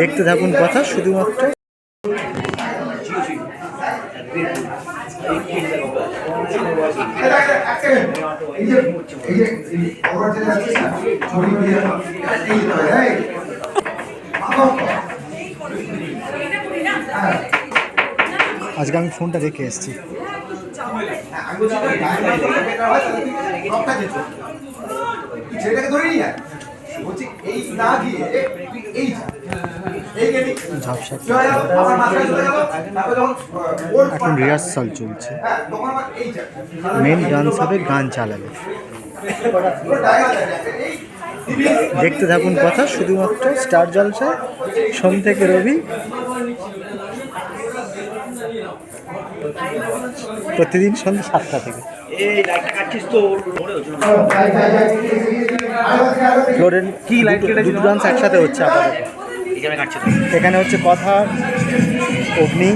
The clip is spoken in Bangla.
দেখতে থাকুন কথা শুধুমাত্র। আজকে আমি ফোনটা রেখে এসেছি। ছেলেটাকে ধরে নিয়ে না গিয়ে এই এখন রিহার্সাল চলছে। হ্যাঁ মেন ডান্স হবে গান চালাবে। দেখতে থাকুন কথা শুধুমাত্র স্টার জলসায় সোম থেকে রবি। প্রতিদিন সন্ধ্যে সাতটা থেকে। ফ্লোরের কি লাইট দুটো ডান্স একসাথে হচ্ছে আপাতত। এখানে হচ্ছে কথা অগ্নি